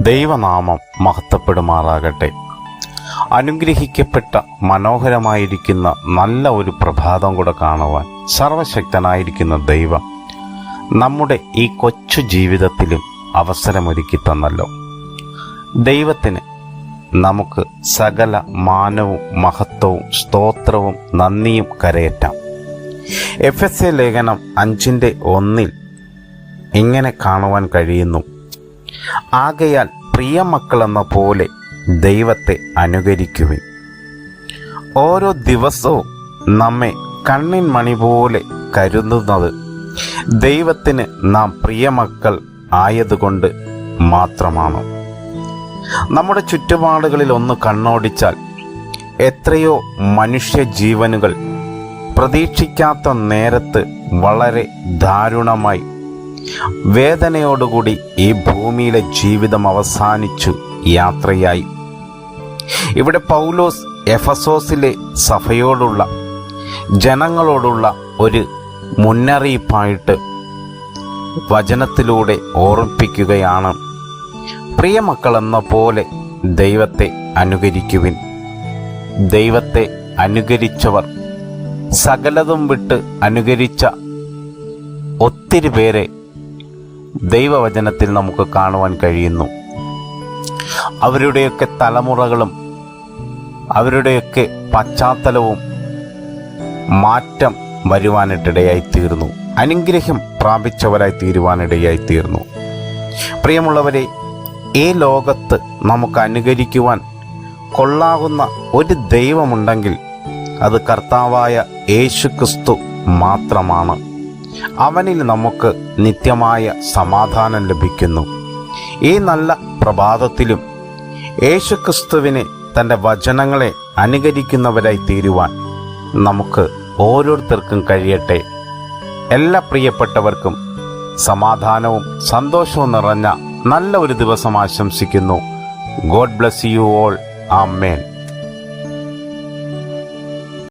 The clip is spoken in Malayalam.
ദൈവനാമം മഹത്വപ്പെടുമാറാകട്ടെ. അനുഗ്രഹിക്കപ്പെട്ട മനോഹരമായിരിക്കുന്ന നല്ല ഒരു പ്രഭാതം കൂടെ കാണുവാൻ സർവശക്തനായിരിക്കുന്ന ദൈവം നമ്മുടെ ഈ കൊച്ചു ജീവിതത്തിലും അവസരമൊരുക്കി തന്നല്ലോ. ദൈവത്തിന് നമുക്ക് സകല മാനവും മഹത്വവും സ്തോത്രവും നന്ദിയും കരയേറ്റാം. എഫ് എസ് എ ലേഖനം അഞ്ചിന്റെ ഒന്നിൽ ഇങ്ങനെ കാണുവാൻ കഴിയുന്നു. ആകയാൽ പ്രിയമക്കളെന്ന പോലെ ദൈവത്തെ അനുകരിക്കുവിൻ. ഓരോ ദിവസവും നമ്മെ കണ്ണിൻ മണി പോലെ കരുതുന്നത് ദൈവത്തിന് നാം പ്രിയമക്കൾ ആയതുകൊണ്ട് മാത്രമാണ്. നമ്മുടെ ചുറ്റുപാടുകളിൽ ഒന്ന് കണ്ണോടിച്ചാൽ എത്രയോ മനുഷ്യ ജീവനുകൾ പ്രതീക്ഷിക്കാത്ത നേരത്ത് വളരെ ദാരുണമായി വേദനയോടുകൂടി ഈ ഭൂമിയിലെ ജീവിതം അവസാനിച്ചു യാത്രയായി. ഇവിടെ പൗലോസ് എഫസോസിലെ സഭയോടുള്ള ജനങ്ങളോടുള്ള ഒരു മുന്നറിയിപ്പായിട്ട് വചനത്തിലൂടെ ഓർമ്മിപ്പിക്കുകയാണ്. പ്രിയമക്കളെന്ന പോലെ ദൈവത്തെ അനുകരിക്കുവിൻ. ദൈവത്തെ അനുകരിച്ചവർ സകലതും വിട്ട് അനുകരിച്ച ഒത്തിരി പേരെ ദൈവവചനത്തിൽ നമുക്ക് കാണുവാൻ കഴിയുന്നു. അവരുടെയൊക്കെ തലമുറകളും അവരുടെയൊക്കെ പശ്ചാത്തലവും മാറ്റം വരുവാനിട്ടിടയായി തീർന്നു അനുഗ്രഹം പ്രാപിച്ചവരായി തീരുവാനിടയായി തീർന്നു പ്രിയമുള്ളവരെ ഈ ലോകത്ത് നമുക്ക് അനുകരിക്കുവാൻ കൊള്ളാകുന്ന ഒരു ദൈവമുണ്ടെങ്കിൽ അത് കർത്താവായ യേശുക്രിസ്തു മാത്രമാണ്. അവനിൽ നമുക്ക് നിത്യമായ സമാധാനം ലഭിക്കുന്നു. ഈ നല്ല പ്രഭാതത്തിലും യേശുക്രിസ്തുവിനെ തന്റെ വചനങ്ങളെ അനുകരിക്കുന്നവരായി തീരുവാൻ നമുക്ക് ഓരോരുത്തർക്കും കഴിയട്ടെ. എല്ലാ പ്രിയപ്പെട്ടവർക്കും സമാധാനവും സന്തോഷവും നിറഞ്ഞ നല്ല ഒരു ദിവസം ആശംസിക്കുന്നു. God bless you all. Amen.